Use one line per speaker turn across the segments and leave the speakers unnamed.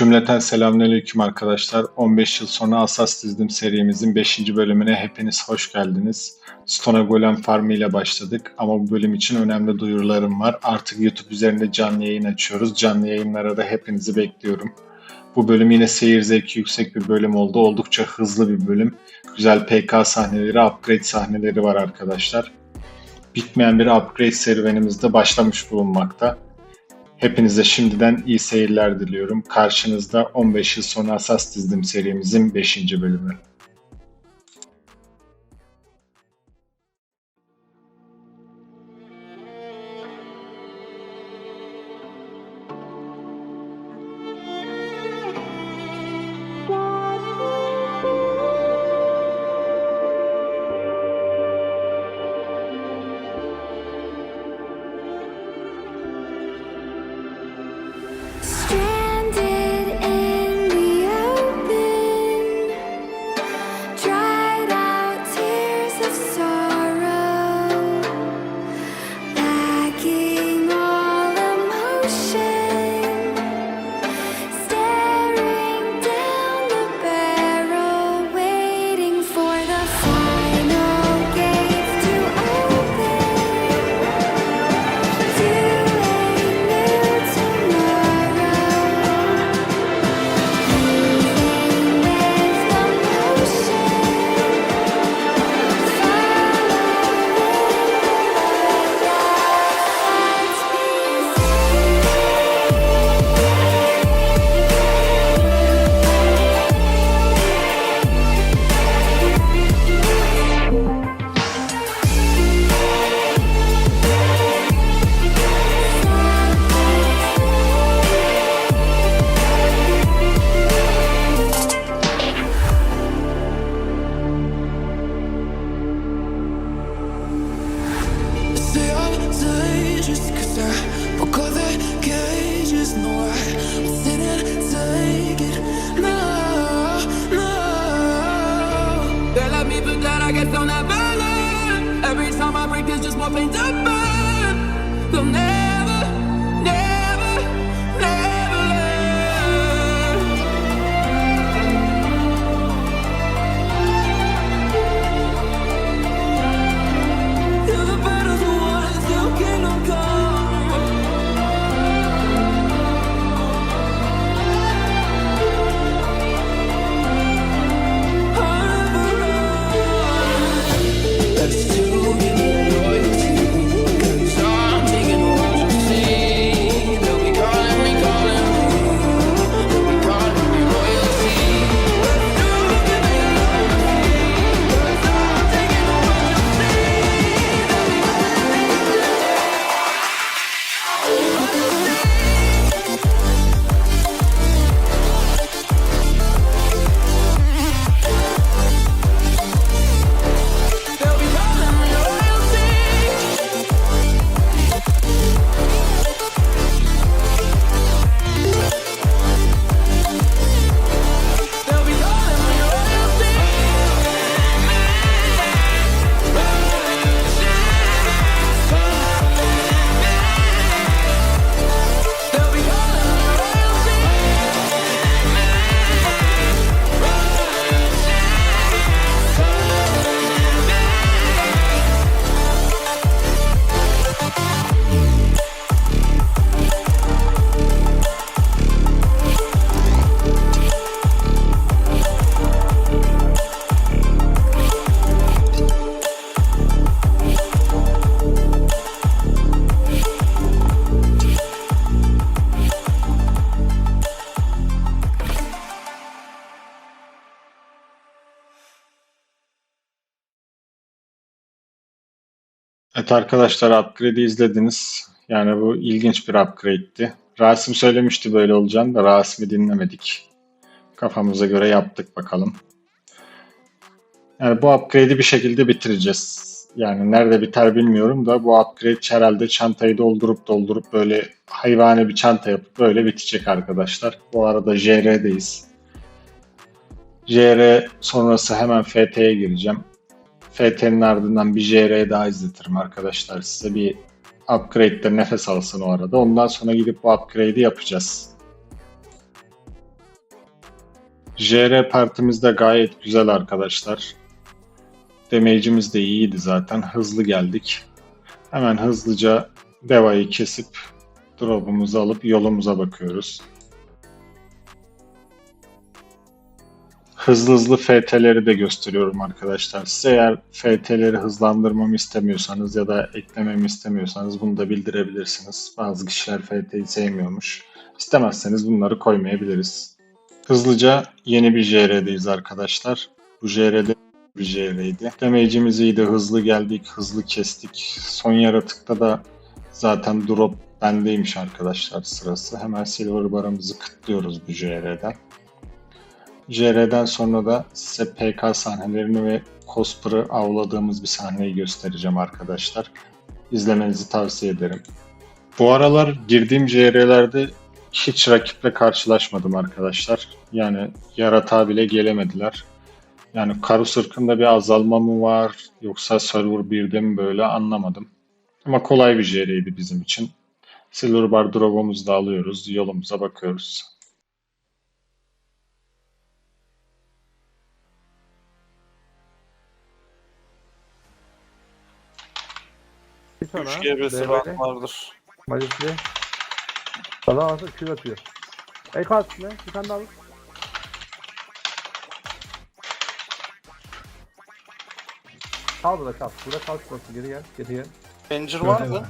Cümleten selamünaleyküm arkadaşlar. 15 yıl sonra Asas dizdim serimizin 5. bölümüne hepiniz hoş geldiniz. Stone Golem Farmı ile başladık ama bu bölüm için önemli duyurularım var. Artık YouTube üzerinde canlı yayın açıyoruz. Canlı yayınlara da hepinizi bekliyorum. Bu bölüm yine seyir zevki yüksek bir bölüm oldu. Oldukça hızlı bir bölüm. Güzel PK sahneleri, upgrade sahneleri var arkadaşlar. Bitmeyen bir upgrade serüvenimizde başlamış bulunmakta. Hepinize şimdiden iyi seyirler diliyorum. Karşınızda 15 yıl sonra Asas dizdim serimizin 5. bölümü.
Girl, I me, but that I guess on that balance. Every time I break, there's just more pain to burn.
Arkadaşlar upgrade'i izlediniz. Yani bu ilginç bir upgrade'ti. Rasim söylemişti böyle olacağını da Rasim'i dinlemedik. Kafamıza göre yaptık bakalım. Yani bu upgrade'i bir şekilde bitireceğiz. Yani nerede biter bilmiyorum da bu upgrade herhalde çantayı doldurup doldurup böyle hayvani bir çanta yapıp böyle bitecek arkadaşlar. Bu arada JR'deyiz. JR sonrası hemen FT'ye gireceğim. FT'nin ardından bir JR daha izletirim arkadaşlar size. Bir upgrade'de nefes alsın o arada. Ondan sonra gidip bu upgrade'i yapacağız. JR partimiz de gayet güzel arkadaşlar. Damage'imiz de iyiydi zaten. Hızlı geldik. Hemen hızlıca devayı kesip drop'umuzu alıp yolumuza bakıyoruz. Hızlı hızlı FT'leri de gösteriyorum arkadaşlar. Size eğer FT'leri hızlandırmamı istemiyorsanız ya da eklememi istemiyorsanız bunu da bildirebilirsiniz. Bazı kişiler FT'yi sevmiyormuş. İstemezseniz bunları koymayabiliriz. Hızlıca yeni bir JR'deyiz arkadaşlar. Bu JR'de bir JR'ydi. Damage'imiz iyiydi. Hızlı geldik, hızlı kestik. Son yaratıkta da zaten drop bendeymiş arkadaşlar sırası. Hemen silver barımızı kıtlıyoruz bu JR'den. JR'den sonra da size PK sahnelerini ve Cosper'ı avladığımız bir sahneyi göstereceğim arkadaşlar. İzlemenizi tavsiye ederim. Bu aralar girdiğim JR'lerde hiç rakiple karşılaşmadım arkadaşlar. Yani yaratağa bile gelemediler. Yani Karus ırkında bir azalma mı var yoksa Server 1'de mi böyle anlamadım. Ama kolay bir JR'ydi bizim için. Silver Bar drop'umuzu da alıyoruz. Yolumuza bakıyoruz.
Bir sonra
3 GB'si
DB'de
rahat vardır.
Majestli. Sana alsa kül atıyor. Ey kalk ne? Bir tane daha al. Kal burada kal. Burada kal şurası. Geri gel. Geri gel.
Pencir var mı?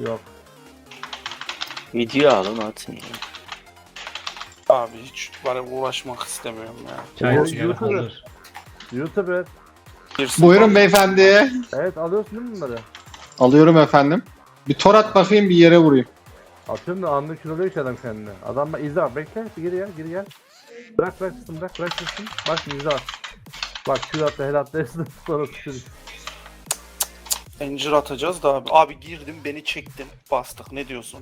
Yok.
Video alın atın ya.
Abi hiç bari uğraşmak istemiyorum ya.
Çay sigara
YouTuber.
YouTuber.
Girsin
Buyurun
bak.
beyefendi.
Evet alıyorsun değil mi bunları?
Alıyorum efendim. Bir tor at bakayım bir yere vurayım.
Atıyorum da anlık kiloluyor ki adam kendine. Adam bak izle bak bekle. Bir geri gel geri gel. Bırak bırak sıçsın bırak bırak sıçsın. Bak şimdi izle bak. Bak kül atla hel atla sonra sıçıyor.
Pencir atacağız da abi. Abi girdim beni çektin. Bastık ne diyorsun?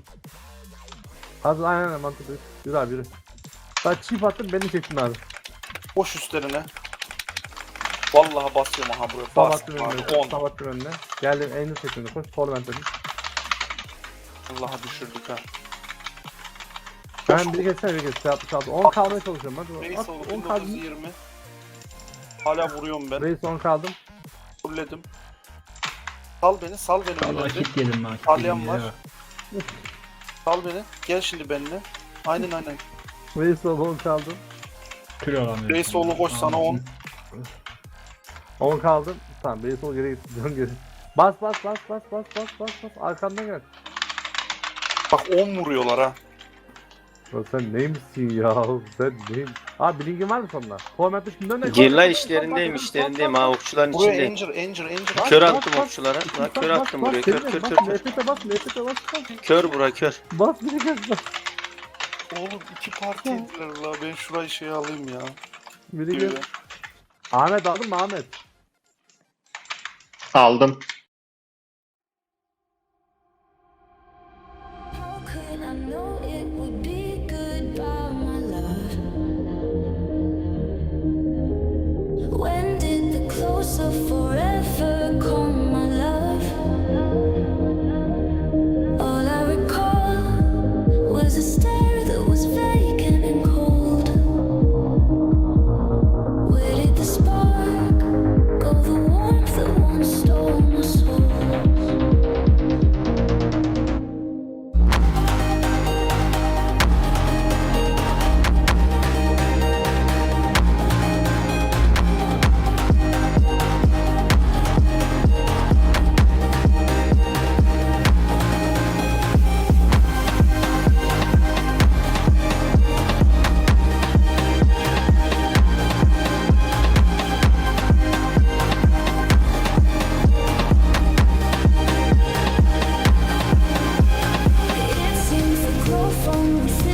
Hadi aynen aynen mantıklı. Yürü abi yürü. Ben çift attım beni çektin abi.
Boş üstlerine. Vallahi basıyorum aha buraya. Bastım
attım
abi.
önüne.
10.
Önüne. Geldim en üst sekunda koş. Torment dedim.
Allah'a düşürdük ha.
Ben bir geçsene bir geç. Şey yaptı, şey yaptı. 10 kalmaya çalışıyorum hadi.
Reis
At,
oldu
10 kaldım.
1920. Hala vuruyorum ben.
Reis 10 kaldım.
Fulledim. Sal beni, sal beni
Allah
önümde.
kit yedim ben. kit yedim
var.
ya.
Sal beni. Gel şimdi benimle. Aynen aynen.
Reis 10 10 kaldım.
Kül olan
Reis oğlu koş sana 10.
10 kaldım. Tamam Reis 10 geri git. Dön geri. Bas bas bas bas bas bas bas bas. Arkamdan gel.
Bak 10 vuruyorlar ha.
Ya sen neymişsin ya? Sen neyim? Abi bilgin var mı sonuna? Torment'e şimdi dön de.
Gir lan işlerindeyim işlerindeyim ha okçuların
Buraya
içindeyim.
Angel, Angel, Angel.
Kör
Bas,
attım okçulara. Bak kör
bas,
attım
bas,
buraya. Kör kör kör kör.
NFT'e bas, NFT'e bas, bas.
Kör bura kör.
Bas bir kez bas.
Oğlum iki parti indiler la. Ben şurayı şey alayım ya.
Biri
Yürü.
gel. Ahmet aldın mı Ahmet?
Aldım.
风
雨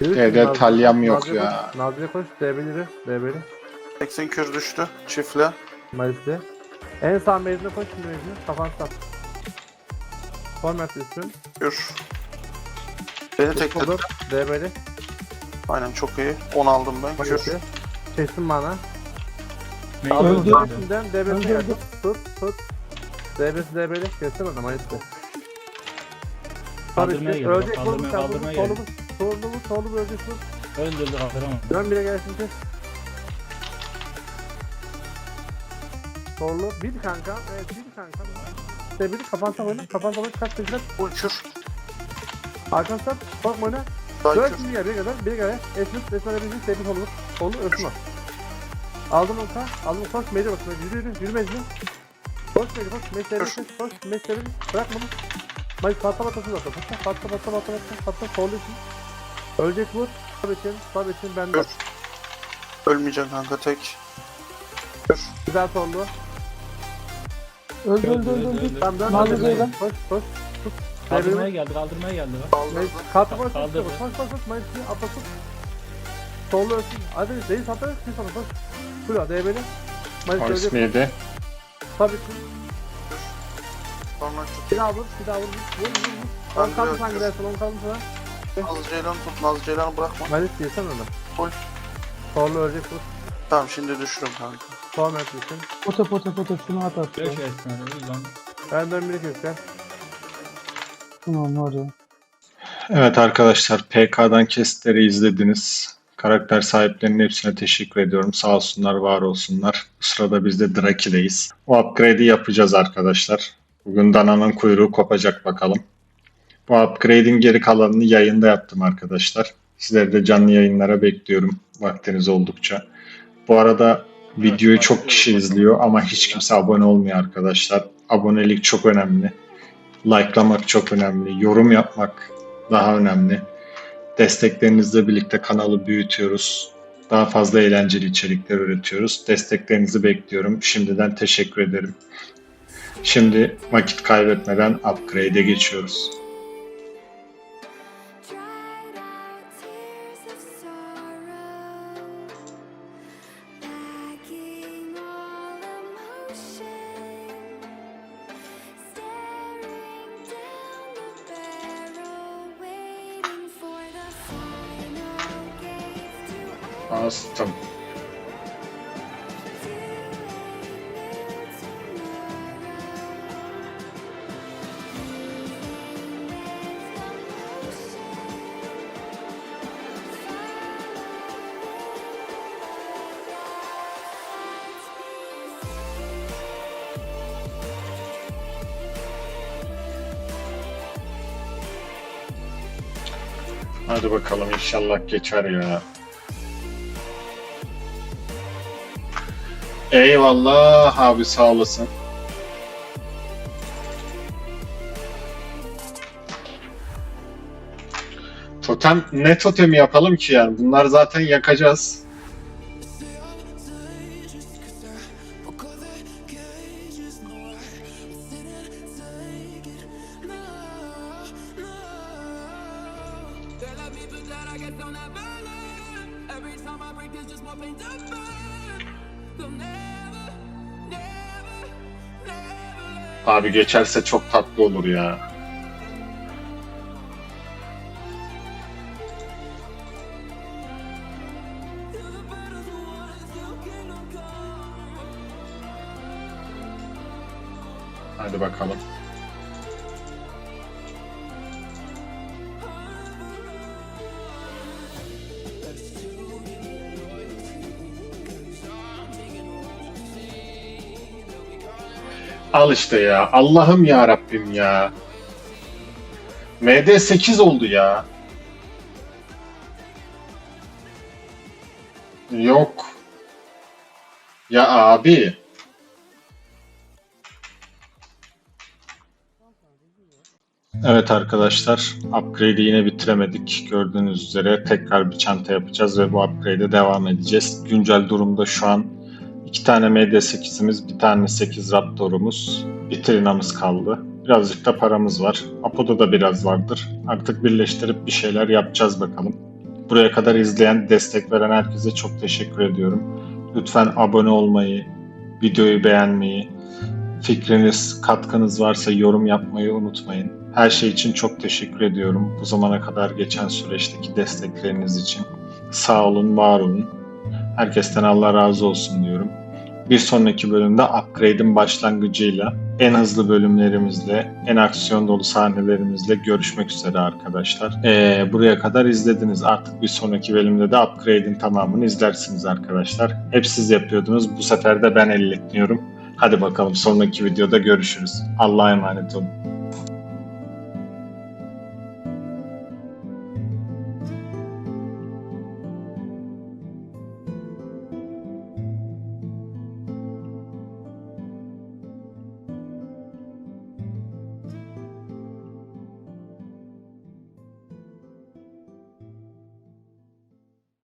Nazlı-
talyam yok
Nazlı'ya
ya.
koş, Nazlı'ya koş. DB'leri. DB'li.
80 kür düştü. Çiftle.
Mayıs'ta. En sağ meclisine koş şimdi meclisine. Kafanı sat. Format üstün.
Kür. Beni tekledi.
Olur. DB'li.
Aynen çok iyi. 10 aldım ben. Kür.
Çeksin bana.
Öldü.
Aldım DB'sinden. DB'sine gel. Tut. Tut. Tut. DB'si DB'li. Kesin orada Mayıs'ta.
Kaldırmaya
işte.
geldi,
Ölecek.
kaldırmaya-
solu
kaldırmaya
solu
geldi.
solu solu solu ölecek. Solu.
Öldürdü kaldıramam.
Dön bile gelsin kes. Sollu. Bir kanka. Evet bir kanka. İşte bir kapan sap oyna. Kapan sap oyna. Kaç
kür.
Arkan sap. Bakma oyna. Dön
kür.
şimdi gel. Bir kadar. Bir kadar. Esmet. Esmet Ebiz'in sepi solu. Solu ölsün o. Aldım orta. Aldım koş. Meclis bakma. Yürü yürü. Yürü meclis. Koş meclis. Koş. Meclis
Dur.
koş. Koş. Meclis Bırak bunu. Meclis patla patlasın zaten. Patla patla patla patla patla. Patla. Solu için. Ölecek vur. Sab için. Sab için. Ben de.
Dur. Ölmeyeceksin kanka tek.
Güzel sollu.
Öldü öldü öldü. öldü.
Tamam dön.
Nazlı. Zeydan.
Koş koş. Tut.
Kaldırmaya geldi kaldırmaya geldi.
Kaldırdı.
Kalktı koş koş koş koş koş Mayıs'ı atlasın. Sollu ölsün. Hadi değil satır. Siz sana koş. Şuraya DB'li. Mayıs ölecek.
ismi yedi.
Tabii ki.
Sonra.
Bir daha vur. Bir daha vur. Vur vur vur.
Ben
On kaldı
de
sen
öldüm.
gidersin. On kaldı sana.
Nazlı Ceylan'ı tut. Nazlı Ceylan'ı bırakma.
Mayıs diyorsan onu.
Koy.
Sollu ölecek vur.
Tamam şimdi düşürüm kanka.
Sol mertlisin.
Pote pote pote şunu at at.
Beş esmer ulan.
Ben dön biri keseceğim.
Tamam ne oluyor?
Evet arkadaşlar PK'dan kesitleri izlediniz. Karakter sahiplerinin hepsine teşekkür ediyorum. Sağ olsunlar, var olsunlar. Bu sırada biz de Draki'deyiz. O upgrade'i yapacağız arkadaşlar. Bugün dananın kuyruğu kopacak bakalım. Bu upgrade'in geri kalanını yayında yaptım arkadaşlar. Sizleri de canlı yayınlara bekliyorum vaktiniz oldukça. Bu arada videoyu çok kişi izliyor ama hiç kimse abone olmuyor arkadaşlar. Abonelik çok önemli. Like'lamak çok önemli. Yorum yapmak daha önemli. Desteklerinizle birlikte kanalı büyütüyoruz. Daha fazla eğlenceli içerikler üretiyoruz. Desteklerinizi bekliyorum. Şimdiden teşekkür ederim. Şimdi vakit kaybetmeden upgrade'e geçiyoruz.
Dried
Hadi bakalım inşallah geçer ya. Eyvallah abi sağ olasın. Totem ne totemi yapalım ki yani? Bunlar zaten yakacağız. Abi geçerse çok tatlı olur ya. Hadi bakalım. Al işte ya. Allah'ım ya Rabbim ya. MD 8 oldu ya. Yok. Ya abi. Evet arkadaşlar, upgrade'i yine bitiremedik. Gördüğünüz üzere tekrar bir çanta yapacağız ve bu upgrade'e devam edeceğiz. Güncel durumda şu an iki tane MD8'imiz, bir tane 8 Raptor'umuz, bir Trina'mız kaldı. Birazcık da paramız var. Apo'da da biraz vardır. Artık birleştirip bir şeyler yapacağız bakalım. Buraya kadar izleyen, destek veren herkese çok teşekkür ediyorum. Lütfen abone olmayı, videoyu beğenmeyi, fikriniz, katkınız varsa yorum yapmayı unutmayın. Her şey için çok teşekkür ediyorum. Bu zamana kadar geçen süreçteki destekleriniz için. Sağ olun, var olun. Herkesten Allah razı olsun diyorum. Bir sonraki bölümde Upgrade'in başlangıcıyla en hızlı bölümlerimizle, en aksiyon dolu sahnelerimizle görüşmek üzere arkadaşlar. Ee, buraya kadar izlediniz. Artık bir sonraki bölümde de Upgrade'in tamamını izlersiniz arkadaşlar. Hep siz yapıyordunuz. Bu sefer de ben elletmiyorum. Hadi bakalım sonraki videoda görüşürüz. Allah'a emanet olun.